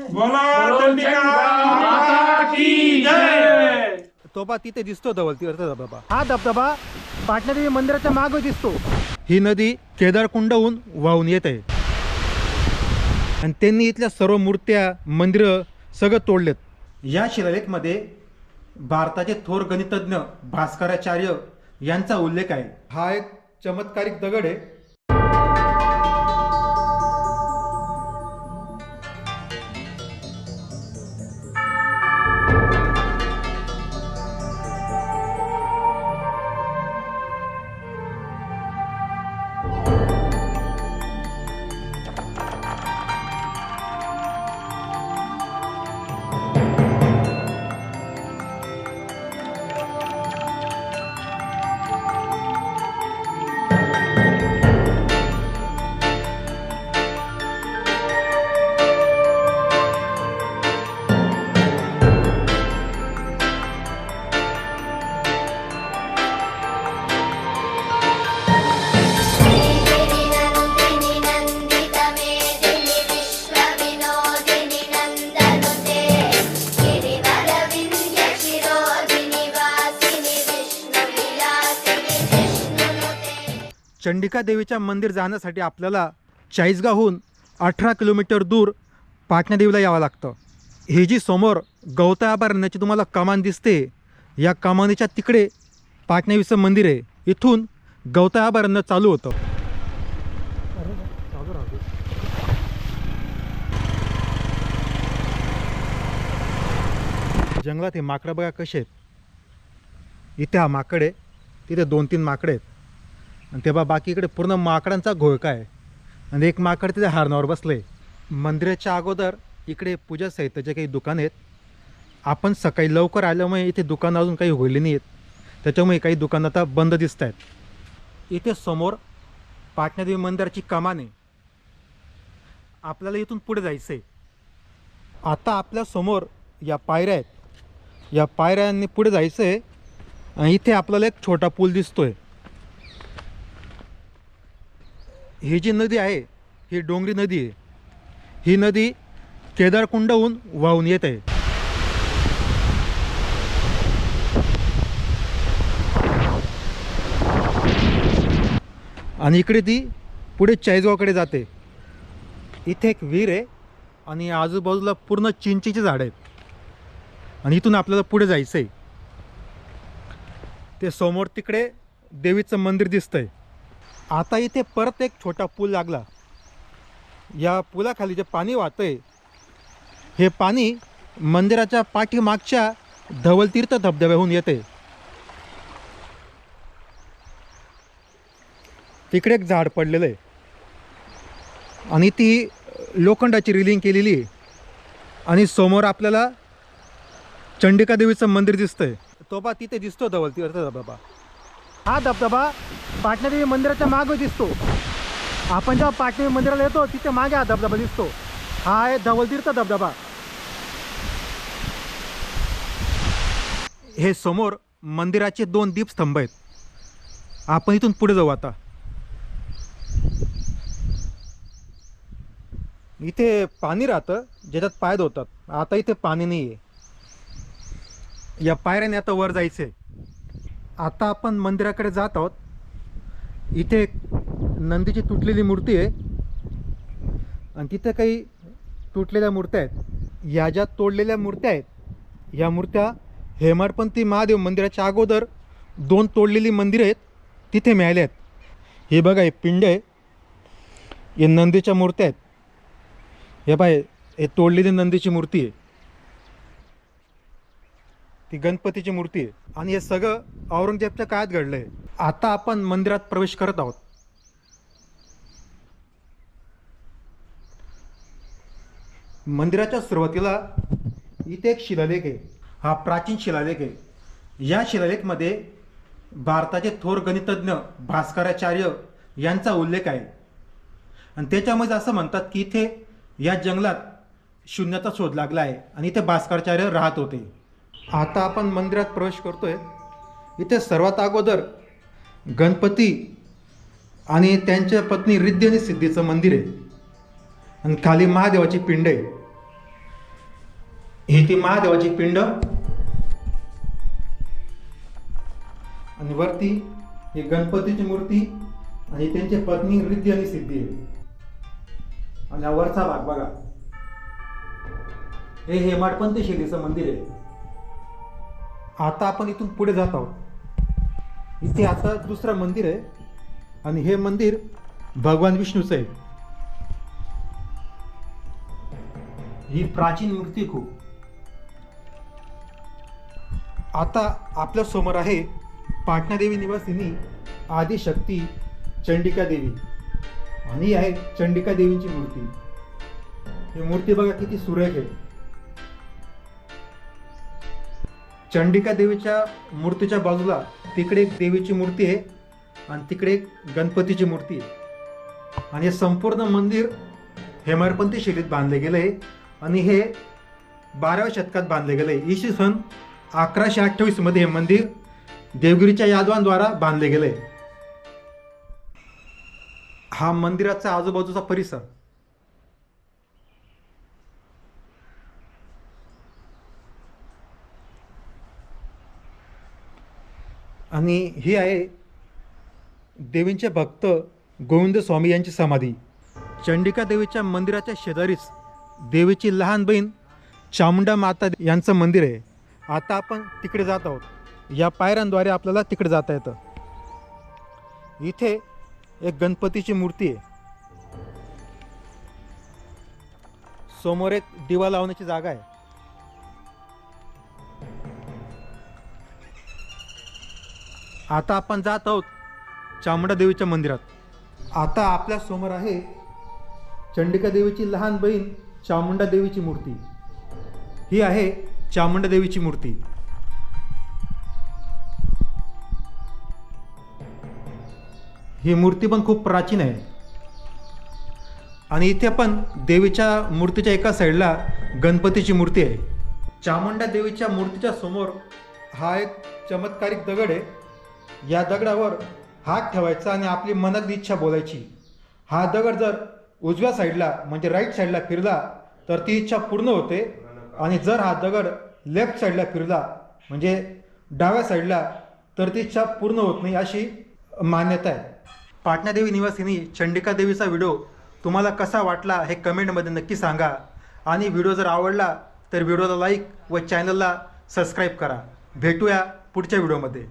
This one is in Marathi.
बोला चंडिका माता की जय. तो बा तिथे दिसतो धवलतीवरचा धबधबा. हा धबधबा पाटणादेवी मंदिराच्या मागे दिसतो. ही नदी केदारकुंडहून वाहून येत. आहे आणि त्यांनी इथल्या सर्व मूर्त्या मंदिरं सगळं तोडलेत. या शिलालेखमध्ये भारताचे थोर गणितज्ञ भास्कराचार्य यांचा उल्लेख आहे. हा एक चमत्कारिक दगड आहे. चंडिका देवीच्या मंदिर जाण्यासाठी आपल्याला चाळीसगावहून अठरा किलोमीटर दूर पाटण्यादेवीला यावं लागतं. ही जी समोर गवता तुम्हाला कमान दिसते या कमानीच्या तिकडे पाटण्यादेवीचं मंदिर आहे. इथून गवता चालू होतं. जंगलात हे माकडं बघा कसे आहेत. इथे हा माकड आहे तिथे दोन तीन माकडे आहेत. आणि ते बाकीकडे बाकी इकडे पूर्ण माकडांचा घोळका आहे. आणि एक माकड तिथे हारणावर बसलं. आहे मंदिराच्या अगोदर इकडे पूजा साहित्याचे काही दुकान आहेत. आपण सकाळी लवकर आल्यामुळे इथे दुकानं अजून काही होईल नाही आहेत त्याच्यामुळे काही दुकानं आता बंद दिसत आहेत. इथे समोर पाटण्यादेवी मंदिराची कमान. आहे आपल्याला इथून पुढे जायचं आहे आता आपल्यासमोर या पायऱ्या आहेत. या पायऱ्यांनी पुढे जायचं आहे आणि इथे आपल्याला एक छोटा पूल दिसतोय. ही जी नदी आहे ही डोंगरी नदी आहे. ही नदी केदारकुंडहून वाहून येत आहे. आणि इकडे ती पुढे चाळीसगावकडे जाते. इथे एक विहीर आहे आणि आजूबाजूला पूर्ण चिंचेची झाडं आहेत. आणि इथून आपल्याला पुढे जायचं आहे ते समोर तिकडे देवीचं मंदिर दिसतंय. आता इथे परत एक छोटा पूल लागला. या पुलाखाली जे पाणी वाहतंय हे पाणी मंदिराच्या पाठीमागच्या धवलतीर्थ धबधब्याहून येते. तिकडे एक झाड पडलेलं आहे आणि ती लोखंडाची रिलिंग केलेली आहे. आणि समोर आपल्याला चंडिका देवीचं मंदिर दिसतंय. तो बा तिथे दिसतो धवलतीर्थ धबधबा. हा धबधबा पाटणादेवी मंदिराच्या मागे दिसतो. आपण जेव्हा पाटणादेवी मंदिराला येतो तिथे मागे हा धबधबा दिसतो. हा आहे धवलतीर्थ धबधबा. हे समोर मंदिराचे दोन दीपस्तंभ आहेत. आपण इथून पुढे जाऊ आता. इथे पाणी राहतं ज्याच्यात पाय धुतात. आता इथे पाणी नाही आहे या पायऱ्याने आता वर जायचं आहे आता आपण मंदिराकडे जात आहोत. इथे एक नंदीची तुटलेली मूर्ती आहे. आणि तिथे काही तुटलेल्या मूर्त्या आहेत. या ज्या तोडलेल्या मूर्त्या आहेत या मूर्त्या हेमाडपंथी महादेव मंदिराच्या अगोदर दोन तोडलेली मंदिरं आहेत तिथे मिळाले आहेत. हे बघा हे पिंड आहे. हे नंदीच्या मूर्त्या आहेत. हे बाय हे तोडलेली नंदीची मूर्ती आहे. ती गणपतीची मूर्ती आहे. आणि हे सगळं औरंगजेबच्या काळात घडलं आहे आता आपण मंदिरात प्रवेश करत आहोत. मंदिराच्या सुरुवातीला इथे एक शिलालेख आहे. हा प्राचीन शिलालेख आहे. या शिलालेखमध्ये भारताचे थोर गणितज्ञ भास्कराचार्य यांचा उल्लेख आहे. आणि त्याच्यामध्ये असं म्हणतात की इथे या जंगलात शून्याचा शोध लागला आहे. आणि इथे भास्कराचार्य राहत होते. आता आपण मंदिरात प्रवेश करतोय. इथे सर्वात अगोदर गणपती आणि त्यांच्या पत्नी रिद्धी आणि सिद्धीचं मंदिर आहे. आणि खाली महादेवाची पिंड आहे. ही ती महादेवाची पिंड. आणि वरती ही गणपतीची मूर्ती आणि त्यांची पत्नी रिद्धी आणि सिद्धी आहे. आणि वरचा भाग बघा. हे हेमाडपंथी शैलीचं मंदिर आहे. आता आपण इथून पुढे जात आहोत. इथे आता दुसरं मंदिर आहे. आणि हे मंदिर भगवान विष्णूचं आहे. ही प्राचीन मूर्ती खूप. आता आपल्यासमोर आहे पाटणादेवी निवासिनी आदिशक्ती चंडिका देवी. आणि आहे चंडिका देवींची मूर्ती. ही मूर्ती बघा किती सुरेख आहे. चंडिका देवीच्या मूर्तीच्या बाजूला तिकडे एक देवीची मूर्ती आहे आणि तिकडे एक गणपतीची मूर्ती आहे. आणि हे संपूर्ण मंदिर हेमाडपंथी शैलीत बांधले गेले आहे. आणि हे बाराव्या शतकात बांधले गेले आहे. इसवी सन अकराशे अठ्ठावीसमध्ये हे मंदिर देवगिरीच्या यादवांद्वारा बांधले गेले हा मंदिराचा आजूबाजूचा परिसर आणि ही आहे देवींचे भक्त गोविंद स्वामी यांची समाधी. चंडिका देवीच्या मंदिराच्या शेजारीच देवीची लहान बहीण चामुंडा माता यांचं मंदिर आहे. आता आपण तिकडे जात आहोत. या पायऱ्यांद्वारे आपल्याला तिकडे जाता येतं. इथे एक गणपतीची मूर्ती आहे. समोर एक दिवा लावण्याची जागा आहे. आता आपण जात आहोत चामुंडा देवीच्या मंदिरात. आता आपल्यासमोर आहे चंडिका देवीची लहान बहीण चामुंडा देवीची मूर्ती. ही आहे चामुंडा देवीची मूर्ती. ही मूर्ती पण खूप प्राचीन आहे. आणि इथे पण देवीच्या मूर्तीच्या एका साईडला गणपतीची मूर्ती आहे. चामुंडा देवीच्या मूर्तीच्या समोर हा एक चमत्कारिक दगड आहे. या दगडावर हात ठेवायचा आणि आपली मनातली इच्छा बोलायची. हा दगड जर उजव्या साईडला म्हणजे राईट साईडला फिरला तर ती इच्छा पूर्ण होते. आणि जर हा दगड लेफ्ट साईडला फिरला म्हणजे डाव्या साईडला तर ती इच्छा पूर्ण होत नाही अशी मान्यता आहे. पाटणादेवी निवासिनी चंडिका देवीचा व्हिडिओ तुम्हाला कसा वाटला हे कमेंटमध्ये नक्की सांगा. आणि व्हिडिओ जर आवडला तर व्हिडिओला लाईक व चॅनलला सबस्क्राईब करा. भेटूया पुढच्या व्हिडिओमध्ये.